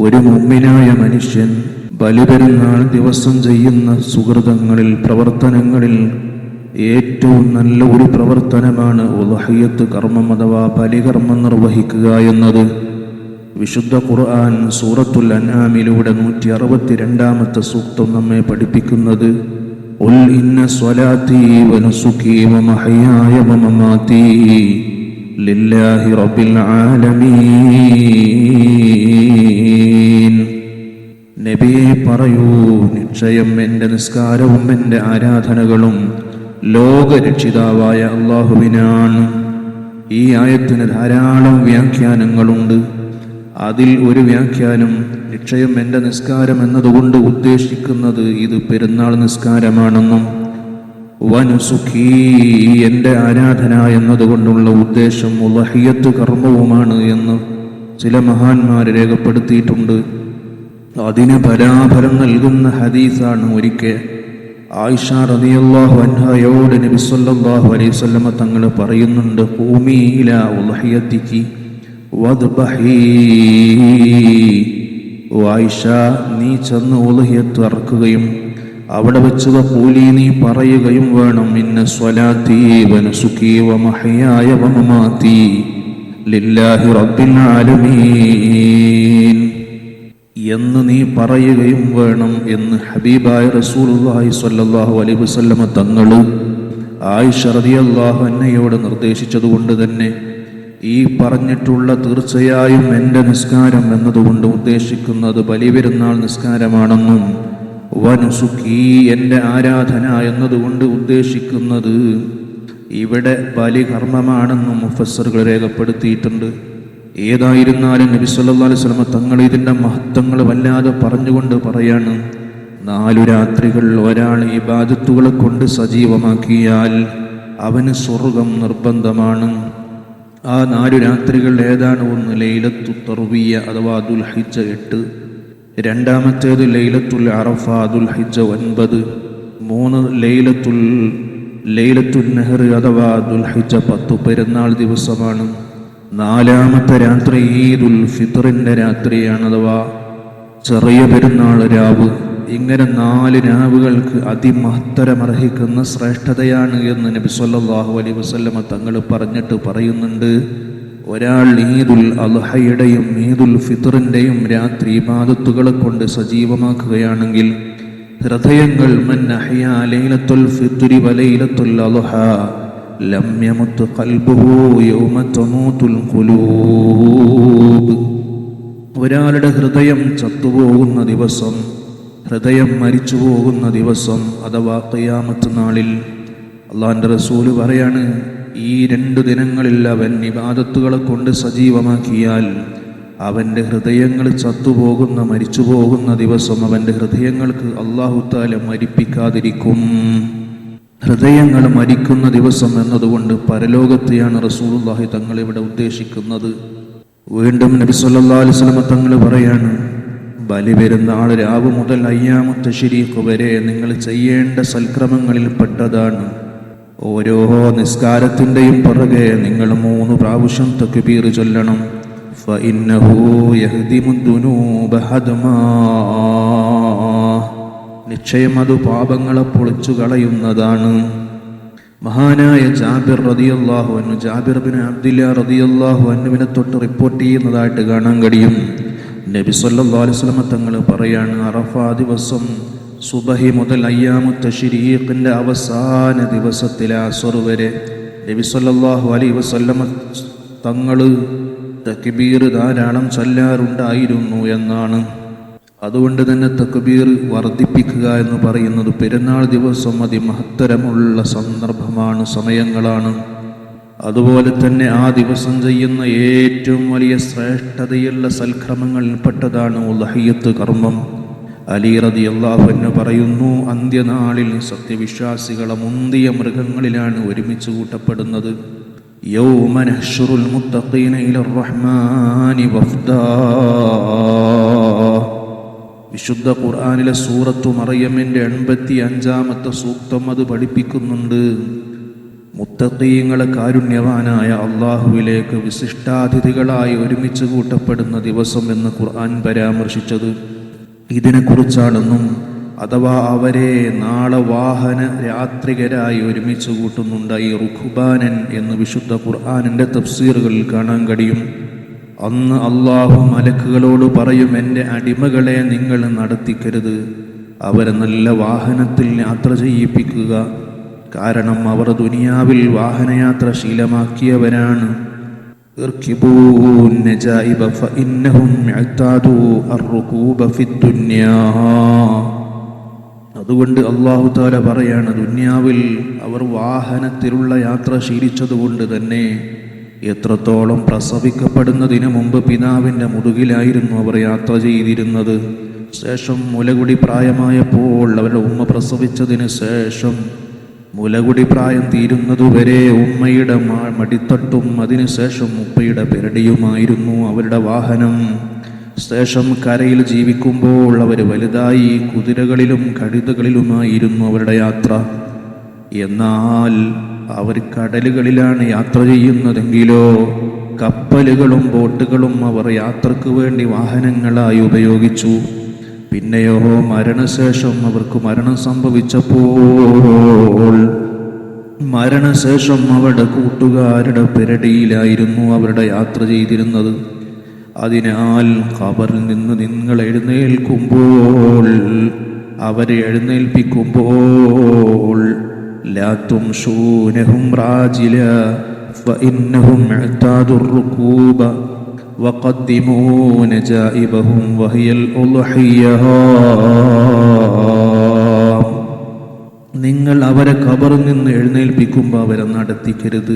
ഒരു മുമ്മിനായ മനുഷ്യൻ ബലിപെരുന്നാൾ ദിവസം ചെയ്യുന്ന സുഹൃതങ്ങളിൽ പ്രവർത്തനങ്ങളിൽ ഏറ്റവും നല്ല ഒരു പ്രവർത്തനമാണ് ഉലഹയ്യത്ത് കർമ്മം അഥവാ ബലികർമ്മം നിർവഹിക്കുക എന്നത്. വിശുദ്ധ ഖുർആൻ സൂറത്തുൽ അനാമിലൂടെ നൂറ്റി അറുപത്തിരണ്ടാമത്തെ സൂക്തം നമ്മെ പഠിപ്പിക്കുന്നത് ഉൽ ഇന്ന സ്വലാത്തി വനസുഖി വമഹയായ വമമാതി ലില്ലാഹി റബ്ബിൽ ആലമീൻ. നബിയെ പറയൂ നിശ്ചയം എന്റെ നിസ്കാരവും എന്റെ ആരാധനകളും ലോകരക്ഷിതാവായ അള്ളാഹുവിനാണ്. ഈ ആയത്തിന് ധാരാളം വ്യാഖ്യാനങ്ങളുണ്ട്. അതിൽ ഒരു വ്യാഖ്യാനം നിശ്ചയം എന്റെ നിസ്കാരം എന്നതുകൊണ്ട് ഉദ്ദേശിക്കുന്നത് ഇത് പെരുന്നാൾ നിസ്കാരമാണെന്നും വനുസുഖി എന്റെ ആരാധന എന്നതുകൊണ്ടുള്ള ഉദ്ദേശം ഉലഹിയത്ത് കർമ്മവുമാണ് എന്ന് ചില മഹാന്മാർ രേഖപ്പെടുത്തിയിട്ടുണ്ട്. അതിന് പരാഫലം നൽകുന്ന ഹദീസാണ് ഒരിക്കൽ ആയിഷ റളിയല്ലാഹു അൻഹയോട് നബിസ്വല്ലാഹു അലൈഹി തങ്ങൾ പറയുന്നുണ്ട് ഭൂമിയില ഉലഹിയത്തിക്ക് ആയിഷ നീ ചെന്ന് ഉലഹിയത്ത് അറക്കുകയും അവിടെ വെച്ച് കൂലി നീ പറയുകയും വേണം. ഇന്ന സ്വലാത്തി എന്ന് നീ പറയുകയും വേണം എന്ന് ഹബീബായ റസൂലുള്ളാഹി സ്വല്ലല്ലാഹു അലൈഹി വസല്ലമ തങ്ങൾ ആയിഷ റളിയല്ലാഹു അന്നയോട് നിർദ്ദേശിച്ചതുകൊണ്ട് തന്നെ ഈ പറഞ്ഞിട്ടുള്ള തീർച്ചയായും എന്റെ നിസ്കാരം എന്നതുകൊണ്ട് ഉദ്ദേശിക്കുന്നത് ബലിപെരുന്നാൾ നിസ്കാരമാണെന്നും വനുസുഖി എന്റെ ആരാധന എന്നതുകൊണ്ട് ഉദ്ദേശിക്കുന്നത് ഇവിടെ ബലികർമ്മമാണെന്നും മുഫസറുകൾ രേഖപ്പെടുത്തിയിട്ടുണ്ട്. ഏതായിരുന്നാലും നബി അലൈഹി വസല്ലമ തങ്ങൾ ഇതിന്റെ മഹത്വങ്ങൾ വല്ലാതെ പറഞ്ഞുകൊണ്ട് പറയാണ്. നാലു രാത്രികൾ ഒരാൾ ഈ ഇബാദത്തുകളെ കൊണ്ട് സജീവമാക്കിയാൽ അവന് സ്വർഗം നിർബന്ധമാണ്. ആ നാലു രാത്രികൾ ഏതാണ്? ഒന്ന് ലൈലത്തു തർവിയ അഥവാ ദുൽഹിജ്ജ എട്ട്. രണ്ടാമത്തേത് ലൈലത്തുൽ അറഫ ദുൽ ഹിജ്ജ ഒൻപത്. മൂന്ന് ലൈലത്തുൽ ലൈലത്തുൽ നെഹർ അഥവാ ദുൽ ഹിജ പത്തു പെരുന്നാൾ ദിവസമാണ്. നാലാമത്തെ രാത്രി ഈദുൽ ഫിത്തറിന്റെ രാത്രിയാണ് അഥവാ ചെറിയ പെരുന്നാൾ രാവ്. ഇങ്ങനെ നാല് രാവുകൾക്ക് അതിമഹത്തരമർഹിക്കുന്ന ശ്രേഷ്ഠതയാണ് എന്ന് നബി സല്ലാഹു അലൈഹി വസല്ലമ തങ്ങൾ പറഞ്ഞിട്ട് പറയുന്നുണ്ട്. ഒരാൾ ഈദുൽ അൽഹയുടെയും ഈദുൽ ഫിത്തറിന്റെയും രാത്രി ഇബാദത്തുകളെ കൊണ്ട് സജീവമാക്കുകയാണെങ്കിൽ ഹൃദയങ്ങൾ ലൈലത്തുൽ ഫിത്രി വലൈലത്തുൽ അൽഹ യൗമ ഒരാളുടെ ഹൃദയം ചത്തുപോകുന്ന ദിവസം ഹൃദയം മരിച്ചു പോകുന്ന ദിവസം അഥവാ ഖിയാമത്ത് നാളിൽ അള്ളാഹിന്റെ റസൂൽ പറയാണ് ഈ രണ്ടു ദിനങ്ങളിൽ അവൻ ഇബാദത്തുകളെ കൊണ്ട് സജീവമാക്കിയാൽ അവന്റെ ഹൃദയങ്ങൾ ചത്തുപോകുന്ന മരിച്ചുപോകുന്ന ദിവസം അവന്റെ ഹൃദയങ്ങൾക്ക് അള്ളാഹുത്താല മരിപ്പിക്കാതിരിക്കും. ഹൃദയങ്ങൾ മരിക്കുന്ന ദിവസം എന്നതുകൊണ്ട് പരലോകത്തെയാണ് റസൂലുള്ളാഹി തങ്ങൾ ഇവിടെ ഉദ്ദേശിക്കുന്നത്. വീണ്ടും നബി സല്ലല്ലാഹി അലൈഹി വസല്ലമ തങ്ങൾ പറയാണ് ബലി പെരുന്നാൾ രാവ് മുതൽ അയ്യാമത്തെ ശരീഖ് വരെ നിങ്ങൾ ചെയ്യേണ്ട സൽക്രമങ്ങളിൽ പെട്ടതാണ്. ഓരോ നിസ്കാരത്തിന്റെയും പുറകെ നിങ്ങൾ മൂന്ന് പ്രാവശ്യം തക്ബീർ ചൊല്ലണം. നിശ്ചയം അത് പാപങ്ങളെ പൊളിച്ചു കളയുന്നതാണ്. മഹാനായ ജാബിർ റതിയല്ലാഹു അന്നു ജാബിർ ബിൻ അബ്ദില്ല റതിയല്ലാഹു അന്നുവിനെ തൊട്ട് റിപ്പോർട്ട് ചെയ്യുന്നതായിട്ട് കാണാൻ കഴിയും. നബി സല്ലാ അലൈഹി തങ്ങൾ പറയാണ് അറഫ ദിവസം സുബഹി മുതൽ അയ്യാമു തഷിരീഖിന്റെ അവസാന ദിവസത്തിലെ അസർ വരെ നബി സല്ലല്ലാഹു അലൈഹി വസല്ലമ തങ്ങൾ തക്ബീർ ധാരാളം ചൊല്ലാറുണ്ടായിരുന്നു എന്നാണ്. അതുകൊണ്ട് തന്നെ തക്ബീർ വർദ്ധിപ്പിക്കുക എന്ന് പറയുന്നത് പെരുന്നാൾ ദിവസം അതിമഹത്തരമുള്ള സന്ദർഭമാണ് സമയങ്ങളാണ്. അതുപോലെ തന്നെ ആ ദിവസം ചെയ്യുന്ന ഏറ്റവും വലിയ ശ്രേഷ്ഠതയുള്ള സൽക്രമങ്ങളിൽപ്പെട്ടതാണ് ഉലഹിയത്ത് കർമ്മം. അലി റതി അള്ളാഹുവിന് പറയുന്നു അന്ത്യനാളിൽ സത്യവിശ്വാസികളെ മുന്തിയ മൃഗങ്ങളിലാണ് ഒരുമിച്ച് കൂട്ടപ്പെടുന്നത് يوم نحشر المتقين إلى الرحمن وفدا വിശുദ്ധ ഖുർആാനിലെ സൂറത്തു മറിയമ്മിൻ്റെ എൺപത്തി അഞ്ചാമത്തെ സൂക്തം അത് പഠിപ്പിക്കുന്നുണ്ട് മുത്തീങ്ങളെ കാരുണ്യവാനായ അള്ളാഹുവിലേക്ക് വിശിഷ്ടാതിഥികളായി ഒരുമിച്ച് കൂട്ടപ്പെടുന്ന ദിവസം എന്ന് ഖുർആൻ പരാമർശിച്ചത് ഇതിനെക്കുറിച്ചാണെന്നും അഥവാ അവരെ നാളെ വാഹന രാത്രികരായി ഒരുമിച്ച് കൂട്ടുന്നുണ്ട് ഈ റുഖുബാനൻ എന്ന് വിശുദ്ധ ഖുർആാനിന്റെ തഫ്സീറുകളിൽ കാണാൻ കഴിയും. അന്ന് അള്ളാഹു മലക്കുകളോട് പറയും എന്റെ അടിമകളെ നിങ്ങൾ നടത്തിക്കരുത്. അവരെ നല്ല വാഹനത്തിൽ യാത്ര ചെയ്യിപ്പിക്കുക. കാരണം അവർ ദുനിയാവിൽ വാഹനയാത്ര ശീലമാക്കിയവരാണ്. اركبوا النجائب فإنهم اعتادوا الركوب في الدنيا അതുകൊണ്ട് അള്ളാഹു താല പറയാണ് ദുന്യാവിൽ അവർ വാഹനത്തിലുള്ള യാത്ര ശീലിച്ചതുകൊണ്ട് തന്നെ എത്രത്തോളം പ്രസവിക്കപ്പെടുന്നതിന് മുമ്പ് പിതാവിൻ്റെ മുതുകിലായിരുന്നു അവർ യാത്ര ചെയ്തിരുന്നത് ശേഷം മുലകുടി പ്രായമായപ്പോൾ അവരുടെ ഉമ്മ പ്രസവിച്ചതിന് ശേഷം മുലകുടി പ്രായം തീരുന്നതുവരെ ഉമ്മയുടെ മടിത്തട്ടും അതിനുശേഷം ഉപ്പയുടെ പെരടിയുമായിരുന്നു അവരുടെ വാഹനം. ശേഷം കരയിൽ ജീവിക്കുമ്പോൾ അവർ വലുതായി കുതിരകളിലും കഴുതകളിലുമായിരുന്നു അവരുടെ യാത്ര. എന്നാൽ അവർ കടലുകളിലാണ് യാത്ര ചെയ്യുന്നതെങ്കിലോ കപ്പലുകളും ബോട്ടുകളും അവർ യാത്രയ്ക്ക് വേണ്ടി വാഹനങ്ങളായി ഉപയോഗിച്ചു. പിന്നെയോ മരണശേഷം അവർക്ക് മരണം സംഭവിച്ചപ്പോൾ മരണശേഷം അവരുടെ കൂട്ടുകാരുടെ പെരടിയിലായിരുന്നു അവരുടെ യാത്ര ചെയ്തിരുന്നത്. അതിനാൽ ഖബറിൽ നിന്ന് നിങ്ങൾ എഴുന്നേൽക്കുമ്പോൾ അവരെ എഴുന്നേൽപ്പിക്കുമ്പോൾ ലാത്തും ഷൂനഹും റാജില ഫഇന്നഹും ഇഅ്താദുർ റുകൂബ وقدموا نجائبهم وهي الأضحية നിങ്ങൾ അവരെ ഖബറിൽ നിന്ന് എഴുന്നേൽപ്പിക്കുമ്പോൾ അവരെ നടത്തിക്കരുത്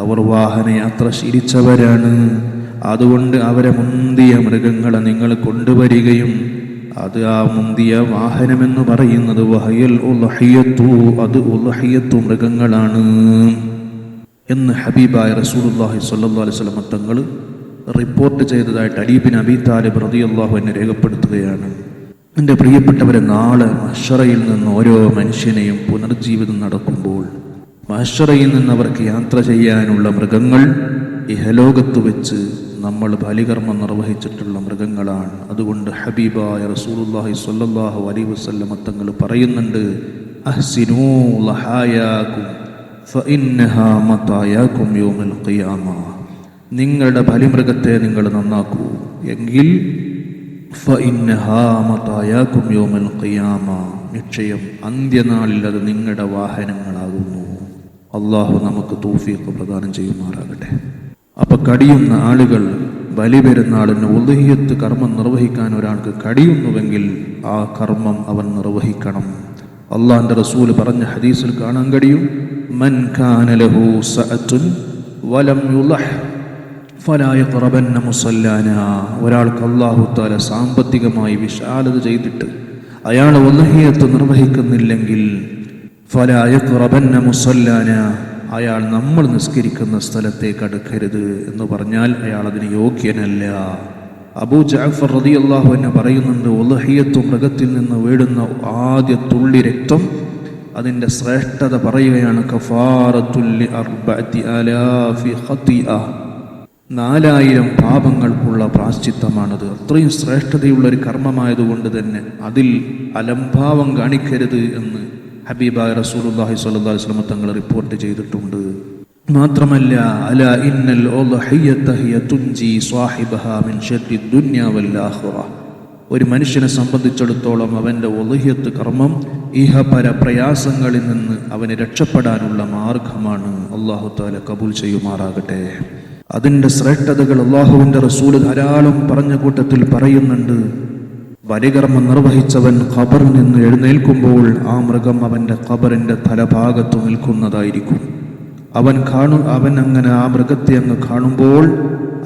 അവർ വാഹനയാത്ര ശീലിച്ചവരാണ് അതുകൊണ്ട് അവരെ മുന്തിയ മൃഗങ്ങളെ നിങ്ങൾ കൊണ്ടുവരികയും അത് ആ മുന്തിയ വാഹനമെന്ന് പറയുന്നത് വഹയൽ ഉലഹിയത്തു അത് ഉലഹിയത്തു മൃഗങ്ങളാണ് എന്ന് ഹബീബായ റസൂലുള്ളാഹി സ്വല്ലല്ലാഹു അലൈഹി വസല്ലം തങ്ങൾ റിപ്പോർട്ട് ചെയ്തതായിട്ട് അലീബിൻ അബി താലിബ് റളിയല്ലാഹു എന്നെ രേഖപ്പെടുത്തുകയാണ്. എന്റെ പ്രിയപ്പെട്ടവരെ നാളെ മഷറയിൽ നിന്ന് ഓരോ മനുഷ്യനെയും പുനർജീവിതം നടക്കുമ്പോൾ മഷറയിൽ നിന്ന് അവർക്ക് യാത്ര ചെയ്യാനുള്ള മൃഗങ്ങൾ ഇഹലോകത്ത് വെച്ച് നമ്മൾ ബലികർമ്മം നിർവഹിച്ചിട്ടുള്ള മൃഗങ്ങളാണ്. അതുകൊണ്ട് ഹബീബായ റസൂലുല്ലാഹി സ്വല്ലല്ലാഹു അലൈഹി വസല്ലം തങ്ങൾ പറയുന്നുണ്ട് അഹ്സിനൂ ലഹായാകും ഫഇന്നഹാ മതായാകും യൗമൽ ഖിയാമ. നിങ്ങളുടെ ബലിമൃഗത്തെ നിങ്ങൾ നന്നാക്കൂ. എങ്കിൽ നിശ്ചയം അന്ത്യനാളിൽ അത് നിങ്ങളുടെ വാഹനങ്ങളാകുന്നു. അള്ളാഹു നമുക്ക് തൂഫിയൊക്കെ പ്രദാനം ചെയ്യുമാറാകട്ടെ. അപ്പൊ കടിയുന്ന ആളുകൾ ബലി പെരുന്നാളിന് ഉദഹിയത്ത് കർമ്മം നിർവഹിക്കാൻ ഒരാൾക്ക് കടിയുന്നുവെങ്കിൽ ആ കർമ്മം അവൻ നിർവഹിക്കണം. അള്ളാഹിന്റെ റസൂൽ പറഞ്ഞ ഹദീസിൽ കാണാൻ കഴിയും മൻ കാനലഹു സഅത്തുൻ വലം യുളഹ്. ഫലാ യഖറബന്ന മുസല്ലാന. ഒരാൾക്ക് അല്ലാഹു തആല സാമ്പത്തികമായി വിശാലത ചെയ്തിട്ട് അയാൾ ഒന്നഹിയത്ത് നിർവഹിക്കുന്നില്ലെങ്കിൽ ഫലായ യഖറബന്ന മുസല്ലാന അയാൾ നമ്മൾ നിസ്കരിക്കുന്ന സ്ഥലത്തേക്ക് അടുക്കരുത് എന്ന് പറഞ്ഞാൽ അയാൾ അതിന് യോഗ്യനല്ല. അബൂ ജാഫർ റതി അള്ളാഹു എന്നെ പറയുന്നുണ്ട് ഉലഹിയത്തു മൃഗത്തിൽ നിന്ന് വീടുന്ന ആദ്യ തുള്ളി രക്തം അതിന്റെ ശ്രേഷ്ഠത പറയുകയാണ് കഫാറത്തുല്ലി അർബഅത്തി ആലാഫി ഖത്തിഅ നാലായിരം പാപങ്ങൾ ഉള്ള പ്രാശ്ചിത്തമാണത്. അത്രയും ശ്രേഷ്ഠതയുള്ള ഒരു കർമ്മമായതുകൊണ്ട് തന്നെ അതിൽ അലംഭാവം കാണിക്കരുത് എന്ന് ഹബീബായ റസൂലുള്ളാഹി സ്വല്ലല്ലാഹി അലൈഹി വസല്ലം തങ്ങൾ റിപ്പോർട്ട് ചെയ്തിട്ടുണ്ട്. മാത്രമല്ല അല ഇന്നൽ തുൻജി മിൻ ഷർരി വൽ ആഖിറ. ഒരു മനുഷ്യനെ സംബന്ധിച്ചിടത്തോളം അവന്റെ ഒലഹ്യത്ത് കർമ്മം ഇഹപര പ്രയാസങ്ങളിൽ നിന്ന് അവനെ രക്ഷപ്പെടാനുള്ള മാർഗമാണ്. അള്ളാഹു താല കബൂൽ ചെയ്യുമാറാകട്ടെ. അതിന്റെ ശ്രേഷ്ഠതകൾ അള്ളാഹുവിന്റെ റസൂൽ ധാരാളം പറഞ്ഞ കൂട്ടത്തിൽ പറയുന്നുണ്ട്. വരികർമ്മം നിർവഹിച്ചവൻ ഖബറിൽ നിന്ന് എഴുന്നേൽക്കുമ്പോൾ ആ മൃഗം അവന്റെ ഖബറിന്റെ തലഭാഗത്ത് നിൽക്കുന്നതായിരിക്കും. അവൻ കാണും അവൻ അങ്ങനെ ആ മൃഗത്തെ അങ്ങ് കാണുമ്പോൾ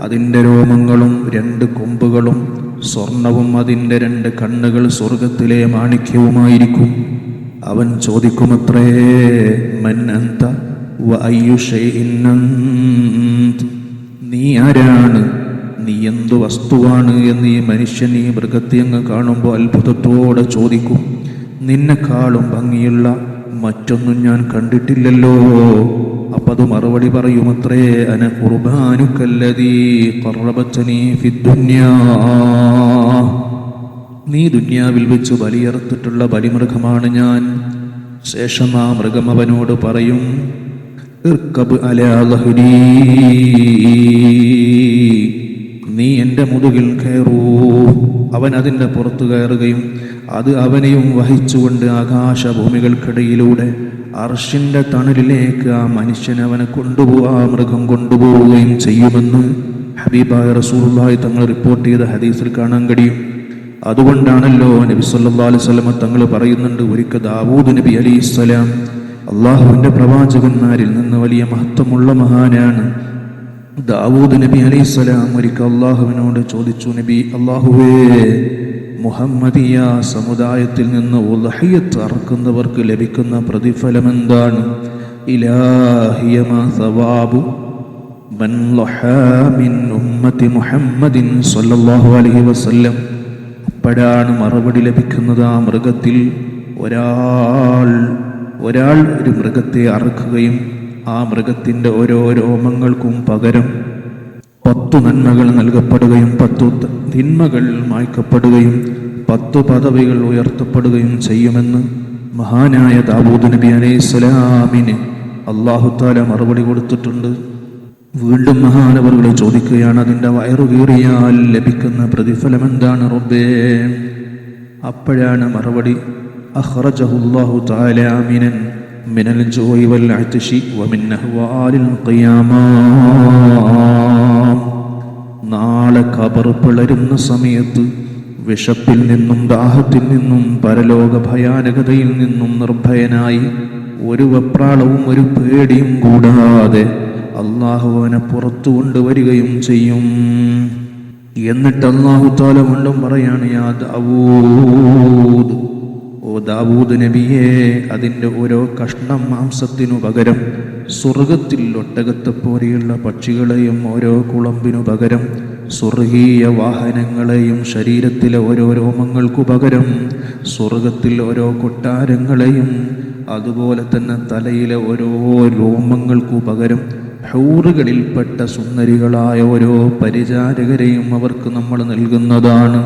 അതിന്റെ രോമങ്ങളും രണ്ട് കൊമ്പുകളും സ്വർണവും അതിന്റെ രണ്ട് കണ്ണുകൾ സ്വർഗത്തിലെ മാണിക്യവുമായിരിക്കും. അവൻ ചോദിക്കുമത്രേ മന്നന്ത വ അന്ത്? നീ ആരാണ്? നീ എന്തു വസ്തുവാണ് എന്ന് ഈ മനുഷ്യൻ ഈ മൃഗത്തെ അങ്ങ് കാണുമ്പോൾ അത്ഭുതത്തോടെ ചോദിക്കും. നിന്നെക്കാളും ഭംഗിയുള്ള മറ്റൊന്നും ഞാൻ കണ്ടിട്ടില്ലല്ലോ. അപ്പൊ അപ്പത് മറുപടി പറയുമത്രേ അന കുർബാനുക്കല്ലതീ കറബത്തനീ ഫിദ്ദുന്യാ നീ ദുന്യാവിൽ വെച്ച് ബലിയറുത്തിട്ടുള്ള ബലിമൃഗമാണ് ഞാൻ. ശേഷം ആ മൃഗം അവനോട് പറയും ഇർക്കബ് അലാ ലഹ്രീ. നീ എന്റെ മുതുകിൽ കയറൂ അവൻ അതിന്റെ പുറത്തു കയറുകയും അത് അവനെയും വഹിച്ചുകൊണ്ട് ആകാശഭൂമികൾക്കിടയിലൂടെ അർഷിന്റെ തണലിലേക്ക് ആ മനുഷ്യനെ അവനെ കൊണ്ടുപോ ആ മൃഗം കൊണ്ടുപോവുകയും ചെയ്യുമെന്ന് ഹബീബായ റസൂലുള്ളാഹി തങ്ങൾ റിപ്പോർട്ട് ചെയ്ത ഹദീസിൽ കാണാൻ കഴിയും അതുകൊണ്ടാണല്ലോ നബി സല്ലല്ലാഹു അലൈഹി തങ്ങൾ പറയുന്നുണ്ട് ഒരിക്കൽ ദാവൂദ് നബി അലൈഹിസ്സലാം അള്ളാഹുവിന്റെ പ്രവാചകന്മാരിൽ നിന്ന് വലിയ മഹത്വമുള്ള മഹാനാണ് ദാവൂദ് നബി അലൈഹി സ്വലാം. ഒരിക്കൽ അള്ളാഹുവിനോട് ചോദിച്ചു നബി അള്ളാഹുവേ മുഹമ്മദിയ സമുദായത്തിൽ നിന്ന് അറക്കുന്നവർക്ക് ലഭിക്കുന്ന പ്രതിഫലം എന്താണ്? അപ്പോഴാണ് മറുപടി ലഭിക്കുന്നത് ആ മൃഗത്തിൽ ഒരാൾ. ഒരാൾ ഒരു മൃഗത്തെ അറുക്കുകയും ആ മൃഗത്തിന്റെ ഓരോ രോമങ്ങൾക്കും പകരം പത്തു നന്മകൾ നൽകപ്പെടുകയും പത്തു തിന്മകൾ മായ്ക്കപ്പെടുകയും പത്തു പദവികൾ ഉയർത്തപ്പെടുകയും ചെയ്യുമെന്ന് മഹാനായ ദാബൂദ് നബി അലൈഹി സ്വലാമിന് അള്ളാഹുത്താല മറുപടി കൊടുത്തിട്ടുണ്ട്. വീണ്ടും മഹാനവറുകളെ ചോദിക്കുകയാണ് അതിന്റെ വയറു കീറിയാൽ ലഭിക്കുന്ന പ്രതിഫലം എന്താണ് റബ്ബേ? അപ്പോഴാണ് മറുപടി അഖ്റജഹുല്ലാഹു الله تعالى മിനൽ من വൽ والعطش ومن أهوال ഖിയാമ നാളെ ഖബർ പിളരുന്ന സമയത്ത് വിശപ്പിൽ നിന്നും ദാഹത്തിൽ നിന്നും പരലോക ഭയാനകതയിൽ നിന്നും നിർഭയനായി ഒരു വെപ്രാളവും ഒരു പേടിയും കൂടാതെ അള്ളാഹുവിനെ പുറത്തു കൊണ്ടുവരികയും ചെയ്യും. എന്നിട്ട് അള്ളാഹു താല കൊണ്ടും പറയാണ് യാ ദാവൂദ് ഓ ദാവൂദ് നബിയെ അതിന്റെ ഓരോ കഷ്ണം മാംസത്തിനു പകരം സ്വർഗത്തിൽ ഒട്ടകത്തെ പോലെയുള്ള പക്ഷികളെയും ഓരോ കുളമ്പിനു പകരം സ്വർഗീയ വാഹനങ്ങളെയും ശരീരത്തിലെ ഓരോ രോമങ്ങൾക്കു പകരം സ്വർഗത്തിൽ ഓരോ കൊട്ടാരങ്ങളെയും അതുപോലെ തന്നെ തലയിലെ ഓരോ രോമങ്ങൾക്കു പകരം ഹൗറുകളിൽപ്പെട്ട സുന്ദരികളായ ഓരോ പരിചാരകരെയും അവർക്ക് നമ്മൾ നൽകുന്നതാണ്.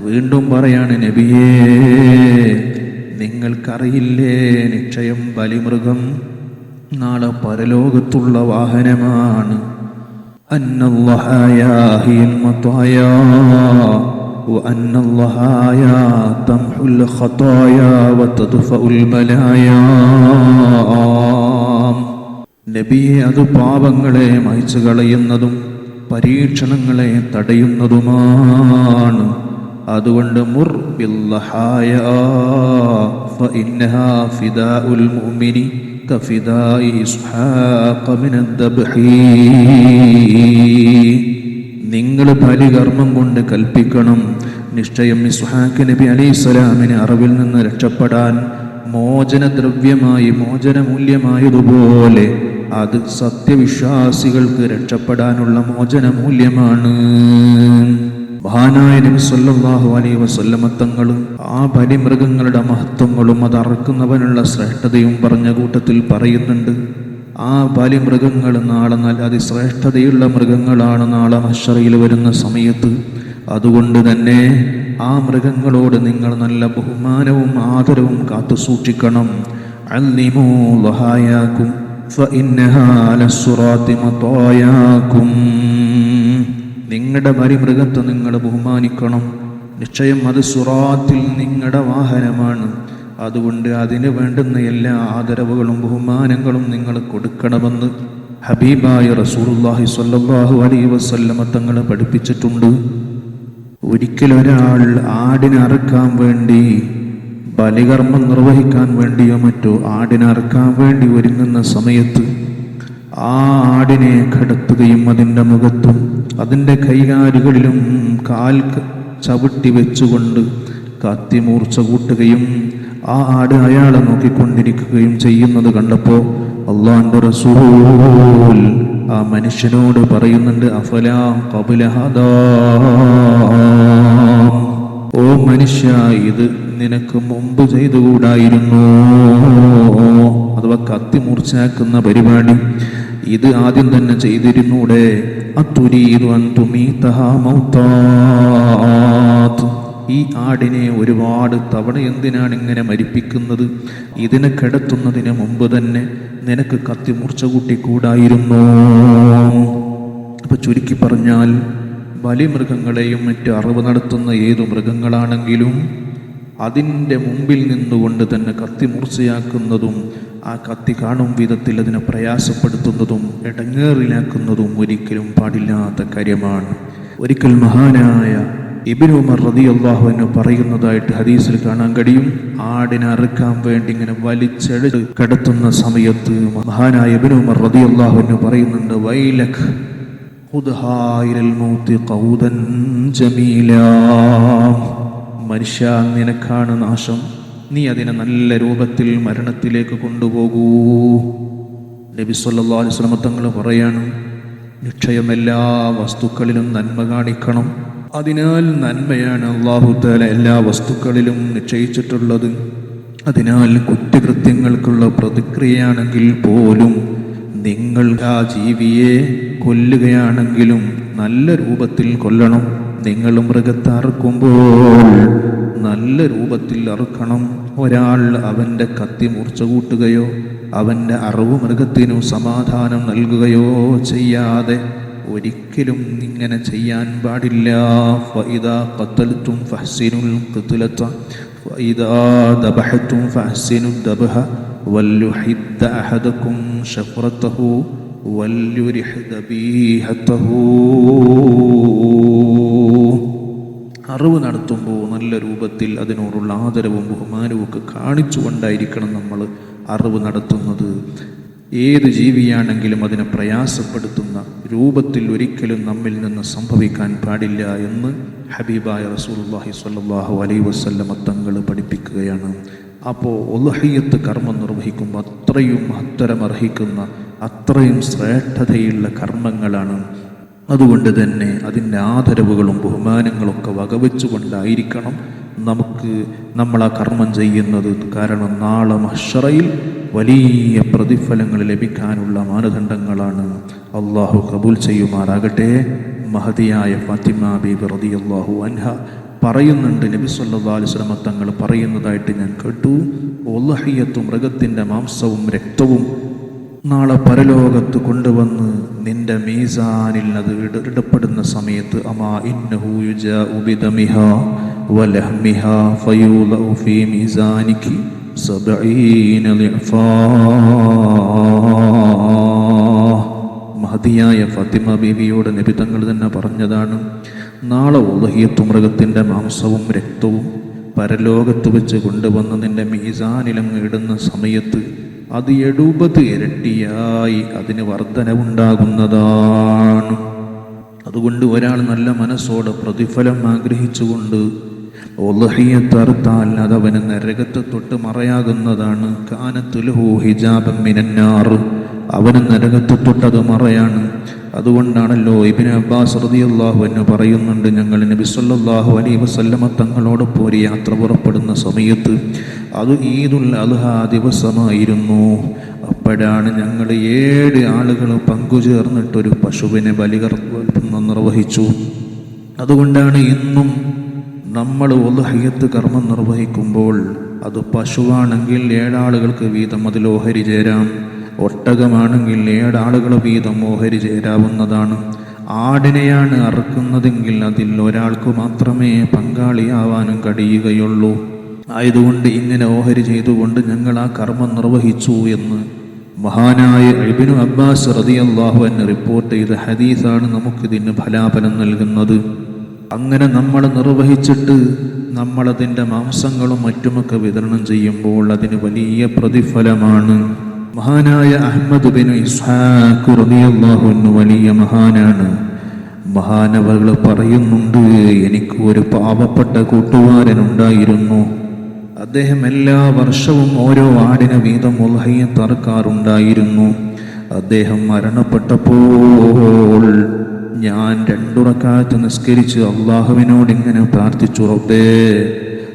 വീണ്ടും പറയാണ് നബിയേ നിങ്ങൾക്കറിയില്ലേ? നിക്ഷയം ബലിമൃഗം നാളെ പരലോകത്തുള്ള വാഹനമാണ്. നബിയെ അത് പാപങ്ങളെ മയച്ചു കളയുന്നതും പരീക്ഷണങ്ങളെ തടയുന്നതുമാണ്. അതുകൊണ്ട് മുർ നിങ്ങൾ ഫലികർമ്മം കൊണ്ട് കൽപ്പിക്കണം. നിശ്ചയം ഇസ്ഹാഖ് നബി അലൈഹി സ്വലാമിന് അറിവിൽ നിന്ന് രക്ഷപ്പെടാൻ മോചനദ്രവ്യമായി മോചനമൂല്യമായതുപോലെ അത് സത്യവിശ്വാസികൾക്ക് രക്ഷപ്പെടാനുള്ള മോചനമൂല്യമാണ്. മഹാനായ നബി സല്ലല്ലാഹു അലൈഹി വസല്ലമ തങ്ങൾ ആ പരിമൃഗങ്ങളുടെ മഹത്വങ്ങളും അത് അറക്കുന്നവനുള്ള ശ്രേഷ്ഠതയും പറഞ്ഞ കൂട്ടത്തിൽ പറയുന്നുണ്ട്. ആ ബലിമൃഗങ്ങൾ നാളെ നല്ല അതിശ്രേഷ്ഠതയുള്ള മൃഗങ്ങളാണ് നാളെ മഷറയിൽ വരുന്ന സമയത്ത്. അതുകൊണ്ട് തന്നെ ആ മൃഗങ്ങളോട് നിങ്ങൾ നല്ല ബഹുമാനവും ആദരവും കാത്തു സൂക്ഷിക്കണം. അല്ലിമൂ നിങ്ങളുടെ മരിമൃഗത്തെ നിങ്ങൾ ബഹുമാനിക്കണം. നിശ്ചയം അത് സുറാത്തിൽ നിങ്ങളുടെ വാഹനമാണ്. അതുകൊണ്ട് അതിന് വേണ്ടുന്ന എല്ലാ ആദരവുകളും ബഹുമാനങ്ങളും നിങ്ങൾ കൊടുക്കണമെന്ന് ഹബീബായ റസൂറുല്ലാഹി സ്വല്ലല്ലാഹു അലൈ വസല്ലമ തങ്ങൾ പഠിപ്പിച്ചിട്ടുണ്ട്. ഒരിക്കലൊരാൾ ആടിനറക്കാൻ വേണ്ടി ബലികർമ്മം നിർവഹിക്കാൻ വേണ്ടിയോ മറ്റോ ആടിനറക്കാൻ വേണ്ടി ഒരുങ്ങുന്ന സമയത്ത് ആ ആടിനെ കടത്തുകയും അതിന്റെ മുഖത്തും അതിന്റെ കൈകാലുകളിലും കാൽ ചവിട്ടി വെച്ചുകൊണ്ട് കത്തിമൂർച്ച കൂട്ടുകയും ആ ആട് അയാളെ നോക്കിക്കൊണ്ടിരിക്കുകയും ചെയ്യുന്നത് കണ്ടപ്പോൾ അള്ളാന്റെ റസൂൽ ആ മനുഷ്യനോട് പറയുന്നുണ്ട് അഫലാ കപില ഓ മനുഷ്യ ഇത് നിനക്ക് മുമ്പ് ചെയ്തുകൂടായിരുന്നു? അഥവാ കത്തി മൂർച്ചയാക്കുന്ന പരിപാടി ഇത് ആദ്യം തന്നെ ചെയ്തിരുന്നൂടെ? ഈ ആടിനെ ഒരുപാട് തവണ എന്തിനാണ് ഇങ്ങനെ മരിപ്പിക്കുന്നത്? ഇതിനെ കിടത്തുന്നതിന് മുമ്പ് തന്നെ നിനക്ക് കത്തി മുറിച്ച കൂട്ടിക്കൂടായിരുന്നു? അപ്പൊ ചുരുക്കി പറഞ്ഞാൽ ബലിമൃഗങ്ങളെയും മറ്റ് അറിവ് നടത്തുന്ന ഏതു മൃഗങ്ങളാണെങ്കിലും അതിന്റെ മുമ്പിൽ നിന്നുകൊണ്ട് തന്നെ കത്തി മൂർച്ചയാക്കുന്നതും ആ കത്തി കാണും വിധത്തിൽ അതിനെ പ്രയാസപ്പെടുത്തുന്നതും ഇടങ്ങേറിലാക്കുന്നതും ഒരിക്കലും പാടില്ലാത്ത കാര്യമാണ്. ഒരിക്കൽ മഹാനായ ഇബിൻ ഉമർ റതി അള്ളാഹുവിന് പറയുന്നതായിട്ട് ഹദീസിൽ കാണാൻ കഴിയും. ആടിനെ അറുക്കാൻ വേണ്ടി ഇങ്ങനെ വലിച്ചെടു കിടത്തുന്ന സമയത്ത് മഹാനായ ഇബിൻ ഉമർ റതി അള്ളാഹുവിന് പറയുന്നുണ്ട് വൈലഖ് മനുഷ്യ നിനക്കാണ് നാശം. നീ അതിനെ നല്ല രൂപത്തിൽ മരണത്തിലേക്ക് കൊണ്ടുപോകൂ. നബി സല്ലല്ലാഹു അലൈഹി വസല്ലം തങ്ങൾ പറയാണ് നിക്ഷയം എല്ലാ വസ്തുക്കളിലും നന്മ കാണിക്കണം. അതിനാൽ നന്മയാണ് അള്ളാഹു തആല എല്ലാ വസ്തുക്കളിലും നിശ്ചയിച്ചിട്ടുള്ളത്. അതിനാൽ കുറ്റകൃത്യങ്ങൾക്കുള്ള പ്രതിക്രിയയാണെങ്കിൽ പോലും നിങ്ങൾ ആ ജീവിയെ കൊല്ലുകയാണെങ്കിലും നല്ല രൂപത്തിൽ കൊല്ലണം. നിങ്ങൾ മൃഗത്താർക്കുമ്പോൾ നല്ല രൂപത്തിൽ അറുക്കണം. ഒരാൾ അവന്റെ കത്തി മുറിച്ചു കൂട്ടുകയോ അവന്റെ അറിവ് മൃഗത്തിനു സമാധാനം നൽകുകയോ ചെയ്യാതെ ഒരിക്കലും ഇങ്ങനെ ചെയ്യാൻ പാടില്ല. ഫൈദാ കത്തലത്തും ഫഹസിനുൽ കത്തുലത്ത ഫൈദാ ദബഹത്തും ഫഹസിനു ദബഹ വല്ലുഹിദ്ദ അഹദകും ഷഫ്രത്തഹു വല്യുരിഹ് ദബീഹത്തഹൂ അറിവ് നടത്തുമ്പോൾ നല്ല രൂപത്തിൽ അതിനോടുള്ള ആദരവും ബഹുമാനവും ഒക്കെ കാണിച്ചുകൊണ്ടായിരിക്കണം നമ്മൾ അറിവ് നടത്തുന്നത്. ഏത് ജീവിയാണെങ്കിലും അതിനെ പ്രയാസപ്പെടുത്തുന്ന രൂപത്തിൽ ഒരിക്കലും നമ്മിൽ നിന്ന് സംഭവിക്കാൻ പാടില്ല എന്ന് ഹബീബായ റസൂലുള്ളാഹി സ്വല്ലല്ലാഹു അലൈ വസല്ലമ തങ്ങൾ പഠിപ്പിക്കുകയാണ്. അപ്പോൾ ഒലഹയ്യത്ത് കർമ്മം നിർവഹിക്കുമ്പോൾ അത്രയും മഹത്തരമർഹിക്കുന്ന അത്രയും ശ്രേഷ്ഠതയുള്ള കർമ്മങ്ങളാണ് അതുകൊണ്ട് തന്നെ അതിന്റെ ആദരവുകളും ബഹുമാനങ്ങളൊക്കെ വകവെച്ചുകൊണ്ടായിരിക്കണം നമുക്ക് നമ്മൾ ആ കർമ്മം ചെയ്യുന്നത്. കാരണം നാളെ മഷറയിൽ വലിയ പ്രതിഫലങ്ങൾ ലഭിക്കാനുള്ള മാനദണ്ഡങ്ങളാണ്. അള്ളാഹു കബൂൽ ചെയ്യുമാറാകട്ടെ. മഹതിയായ ഫാത്തിമ ബീബി അള്ളാഹു അൻഹ പറയുന്നുണ്ട്. നബി സല്ലല്ലാഹു അലൈഹി തങ്ങൾ പറയുന്നതായിട്ട് ഞാൻ കേട്ടു. ഒല്ലഹിയത്തും മൃഗത്തിന്റെ മാംസവും രക്തവും നാളെ പരലോകത്ത് കൊണ്ടുവന്ന് നിന്റെ മീസാനിൽ അത് ഇടപെടുന്ന സമയത്ത് അമാ ഇന്നഹു ഫീ മഹതിയായ ഫത്തിമ ബീവിയോട് നിബിതങ്ങൾ തന്നെ പറഞ്ഞതാണ് നാളെ ഉലഹിയത്തു മൃഗത്തിന്റെ മാംസവും രക്തവും പരലോകത്ത് വെച്ച് കൊണ്ടുവന്ന് നിന്റെ മീസാനിലങ്ങ് ഇടുന്ന സമയത്ത് അത് എഴുപത് ഇരട്ടിയായി അതിന് വർധനവുണ്ടാകുന്നതാണ്. അതുകൊണ്ട് ഒരാൾ നല്ല മനസ്സോടെ പ്രതിഫലം ആഗ്രഹിച്ചുകൊണ്ട് ഒലഹിയത്തറുത്താൽ അതവന് നരകത്തെ തൊട്ട് മറയാകുന്നതാണ്. കാനത്തുലഹു ഹിജാബം മിനന്നാർ. അവന് നരകത്തിട്ടിട്ടത് മറയാണ്. അതുകൊണ്ടാണല്ലോ ഇബിന് അബ്ബാസ് റളിയല്ലാഹു എന്ന് പറയുന്നുണ്ട് ഞങ്ങൾ നബി സല്ലല്ലാഹു അലൈഹി വസല്ലമ തങ്ങളോടൊപ്പം ഒരു യാത്ര പുറപ്പെടുന്ന സമയത്ത് അത് ഈദുൽ അൽഹാ ദിവസമായിരുന്നു. അപ്പോഴാണ് ഞങ്ങൾ ഏഴ് ആളുകൾ പങ്കുചേർന്നിട്ടൊരു പശുവിനെ ബലികർ നിർവഹിച്ചു. അതുകൊണ്ടാണ് ഇന്നും നമ്മൾ ഒലഹയ്യത്ത് കർമ്മം നിർവഹിക്കുമ്പോൾ അത് പശുവാണെങ്കിൽ ഏഴാളുകൾക്ക് വീതം അതിൽ ഓഹരി ചേരാം. ഒട്ടകമാണെങ്കിൽ ഏഴാളുകൾ വീതം ഓഹരി ചേരാവുന്നതാണ്. ആടിനെയാണ് അറുക്കുന്നതെങ്കിൽ അതിൽ ഒരാൾക്ക് മാത്രമേ പങ്കാളിയാവാനും കഴിയുകയുള്ളൂ. ആയതുകൊണ്ട് ഇങ്ങനെ ഓഹരി ചെയ്തുകൊണ്ട് ഞങ്ങൾ ആ കർമ്മം നിർവഹിച്ചു എന്ന് മഹാനായ ഇബ്നു അബ്ബാസ് റളിയല്ലാഹു എന്നെ റിപ്പോർട്ട് ചെയ്ത ഹദീസാണ് നമുക്കിതിന് ഫലാഫലം നൽകുന്നത്. അങ്ങനെ നമ്മൾ നിർവഹിച്ചിട്ട് നമ്മളതിന്റെ മാംസങ്ങളും മറ്റുമൊക്കെ വിതരണം ചെയ്യുമ്പോൾ അതിന് വലിയ പ്രതിഫലമാണ്. മഹാനായ അഹമ്മദ് ബിൻ ഇസ്ഹാഖ് അൻഹു വലിയ മഹാനാണ്. മഹാനവകൾ പറയുന്നുണ്ട് എനിക്ക് ഒരു പാവപ്പെട്ട കൂട്ടുകാരനുണ്ടായിരുന്നു അദ്ദേഹം എല്ലാ വർഷവും ഓരോ ആടിന് വീതം ഉൽഹയ്യം തറക്കാറുണ്ടായിരുന്നു. അദ്ദേഹം മരണപ്പെട്ടപ്പോൾ ഞാൻ രണ്ടുറക്കാലത്ത് നിസ്കരിച്ച് അള്ളാഹുവിനോട് ഇങ്ങനെ പ്രാർത്ഥിച്ചു റബ്ബേ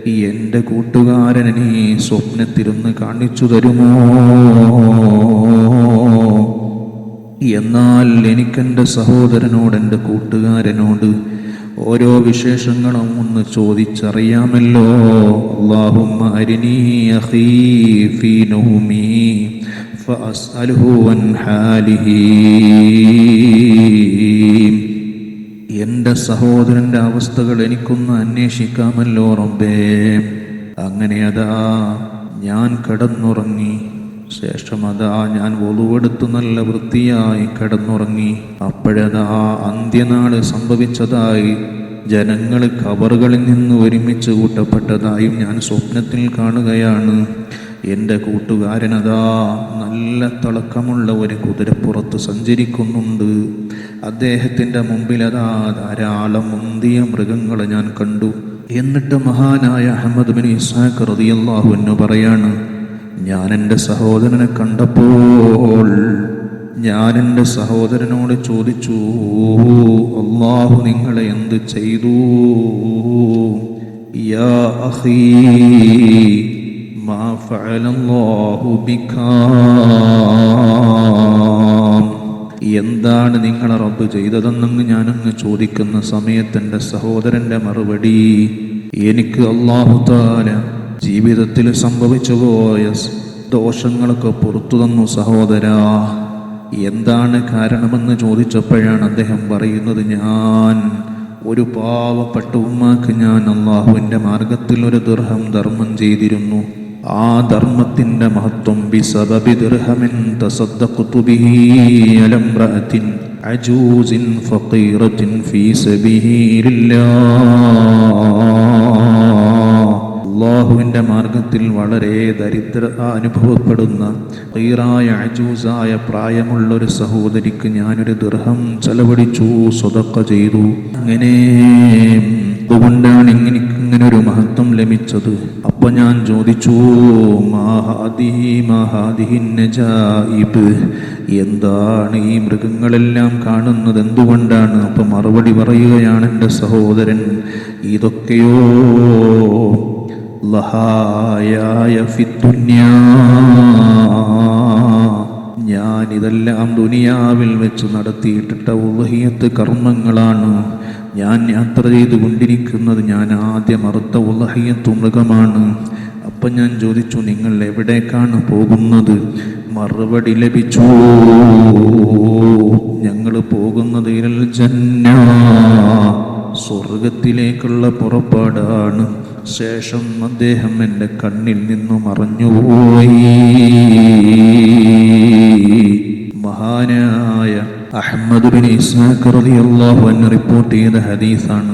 എന്റെ കൂട്ടുകാരനെ സ്വപ്നത്തിരുന്ന് കാണിച്ചു തരുമോ? എന്നാൽ എനിക്കെന്റെ സഹോദരനോട് എന്റെ കൂട്ടുകാരനോട് ഓരോ വിശേഷങ്ങളും ഒന്ന് ചോദിച്ചറിയാമല്ലോ. അള്ളാഹുമ്മ അൻ എന്റെ സഹോദരന്റെ അവസ്ഥകൾ എനിക്കൊന്ന് അന്വേഷിക്കാമല്ലോ റബ്ബേ. അങ്ങനെ അതാ ഞാൻ കടന്നുറങ്ങി. ശേഷം അതാ ഞാൻ ഒളുവെടുത്ത് നല്ല വൃത്തിയായി കടന്നുറങ്ങി. അപ്പോഴതാ അന്ത്യനാൾ സംഭവിച്ചതായി. ജനങ്ങൾ കവറുകളിൽ നിന്ന് ഒരുമിച്ച് കൂട്ടപ്പെട്ടതായും ഞാൻ സ്വപ്നത്തിൽ കാണുകയാണ്. എന്റെ കൂട്ടുകാരനതാ നല്ല തിളക്കമുള്ള ഒരു കുതിരപ്പുറത്ത് സഞ്ചരിക്കുന്നുണ്ട്. അദ്ദേഹത്തിന്റെ മുമ്പിൽ അതാ ധാരാളം മുന്തിയ മൃഗങ്ങളെ ഞാൻ കണ്ടു. എന്നിട്ട് മഹാനായ അഹമ്മദ് ബിൻ ഇസാഖ് റളിയല്ലാഹു എന്ന് പറയാണ് ഞാൻ എന്റെ സഹോദരനെ കണ്ടപ്പോൾ ഞാൻ എന്റെ സഹോദരനോട് ചോദിച്ചു അള്ളാഹു നിങ്ങളെ എന്ത് ചെയ്തു? യാ അഖീ മാ ഫഅലല്ലാഹു ബികാം. എന്താണ് നിങ്ങളെ റബ്ബ് ചെയ്തതെന്നങ്ങ് ഞാനങ്ങ് ചോദിക്കുന്ന സമയത്ത് എന്റെ സഹോദരന്റെ മറുപടി. എനിക്ക് അള്ളാഹു താല ജീവിതത്തിൽ സംഭവിച്ചു പോയ ദോഷങ്ങളൊക്കെ പുറത്തു തന്നു സഹോദരാ. എന്താണ് കാരണമെന്ന് ചോദിച്ചപ്പോഴാണ് അദ്ദേഹം പറയുന്നത് ഞാൻ ഒരു പാവപ്പെട്ട ഉമ്മാക്ക് ഞാൻ അള്ളാഹുവിന്റെ മാർഗത്തിൽ ഒരു ദുർഹം ധർമ്മം ചെയ്തിരുന്നു. ആ ധർമ്മത്തിന്റെ മഹത്വം ബിസബബി ദിർഹമിൻ തസദ്ദഖ്തു ബിഹി അലംറഅതിൻ അജൂസിൻ ഫഖീറത്തിൻ ഫീ സബീലില്ലാഹ് അള്ളാഹുവിന്റെ മാർഗത്തിൽ വളരെ ദരിദ്ര അനുഭവപ്പെടുന്ന ഖീറായ അജൂസായ പ്രായമുള്ള ഒരു സഹോദരിക്ക് ഞാനൊരു ദിർഹം ചെലവഴിച്ചു സ്വതക്ക ചെയ്തു. അങ്ങനെ അതുകൊണ്ടാണ് ഇങ്ങനെ ഇങ്ങനെ ഒരു മഹത്വം ലഭിച്ചത്. അപ്പൊ ഞാൻ ചോദിച്ചു എന്താണ് ഈ മൃഗങ്ങളെല്ലാം കാണുന്നത്? എന്തുകൊണ്ടാണ്? അപ്പൊ മറുപടി പറയുകയാണ് എന്റെ സഹോദരൻ ഇതൊക്കെയോ ഫിദ്ദുന്യാ. ഞാൻ ഇതെല്ലാം ദുനിയാവിൽ വെച്ച് നടത്തിയിട്ടിട്ട ഉലഹിയത്ത് കർമ്മങ്ങളാണ്. ഞാൻ യാത്ര ചെയ്തുകൊണ്ടിരിക്കുന്നത് ഞാൻ ആദ്യം അറുത്ത ഉള്ളഹയ്യത്തു മൃഗമാണ്. അപ്പം ഞാൻ ചോദിച്ചു നിങ്ങൾ എവിടേക്കാണ് പോകുന്നത്? മറുപടി ലഭിച്ചു. ഞങ്ങൾ പോകുന്നത് ജന്ന സ്വർഗത്തിലേക്കുള്ള പുറപ്പാടാണ്. ശേഷം അദ്ദേഹം എന്റെ കണ്ണിൽ നിന്നും മറഞ്ഞുപോയി. മഹാനായ അഹമ്മദ് ബിൻ ഇസ്ഹാഖ് റളിയല്ലാഹു അൻഹു റിപ്പോർട്ട് ചെയ്ത ഹദീസാണ്.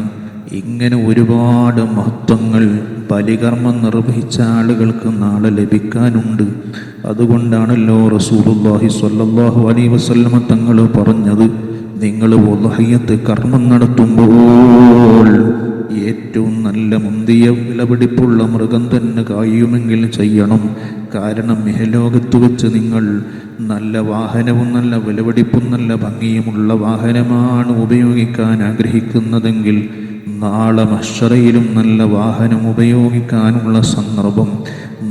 ഇങ്ങനെ ഒരുപാട് മഹത്വങ്ങൾ ബലികർമ്മം നിർവഹിച്ച ആളുകൾക്ക് നാളെ ലഭിക്കാനുണ്ട്. അതുകൊണ്ടാണല്ലോ റസൂലുല്ലാഹി സ്വല്ലല്ലാഹു അലൈഹി വസല്ലമ തങ്ങൾ പറഞ്ഞത് നിങ്ങൾ ഉലഹയ്യത്ത് കർമ്മം നടത്തുമ്പോൾ ഏറ്റവും നല്ല മുന്തിയ വിലപിടിപ്പുള്ള മൃഗം തന്നെ കായുമെങ്കിൽ ചെയ്യണം. കാരണം ഇഹലോകത്ത് വെച്ച് നിങ്ങൾ നല്ല വാഹനവും നല്ല വിലവെടിപ്പും നല്ല ഭംഗിയുമുള്ള വാഹനമാണ് ഉപയോഗിക്കാൻ ആഗ്രഹിക്കുന്നതെങ്കിൽ നാളെ മഷറയിലും നല്ല വാഹനം ഉപയോഗിക്കാനുള്ള സന്ദർഭം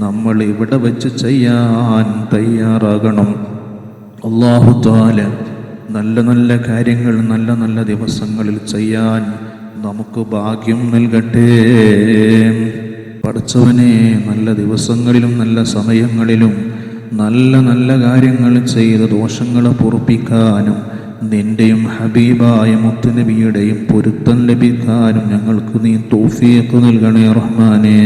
നമ്മൾ ഇവിടെ വെച്ച് ചെയ്യാൻ തയ്യാറാകണം. അള്ളാഹു താല നല്ല നല്ല കാര്യങ്ങൾ നല്ല നല്ല ദിവസങ്ങളിൽ ചെയ്യാൻ നമുക്ക് ഭാഗ്യം നൽകട്ടെ. പഠിച്ചവനെ നല്ല ദിവസങ്ങളിലും നല്ല സമയങ്ങളിലും നല്ല നല്ല കാര്യങ്ങൾ ചെയ്ത് ദോഷങ്ങളെ പൊറുപ്പിക്കാനും നിന്റെയും ഹബീബായ മുത്തുനബിയുടെയും പൊരുത്തം ലഭിക്കാനും ഞങ്ങൾക്ക് നീ തോഫിയൊക്കെ നൽകണേ റഹ്മാനേ.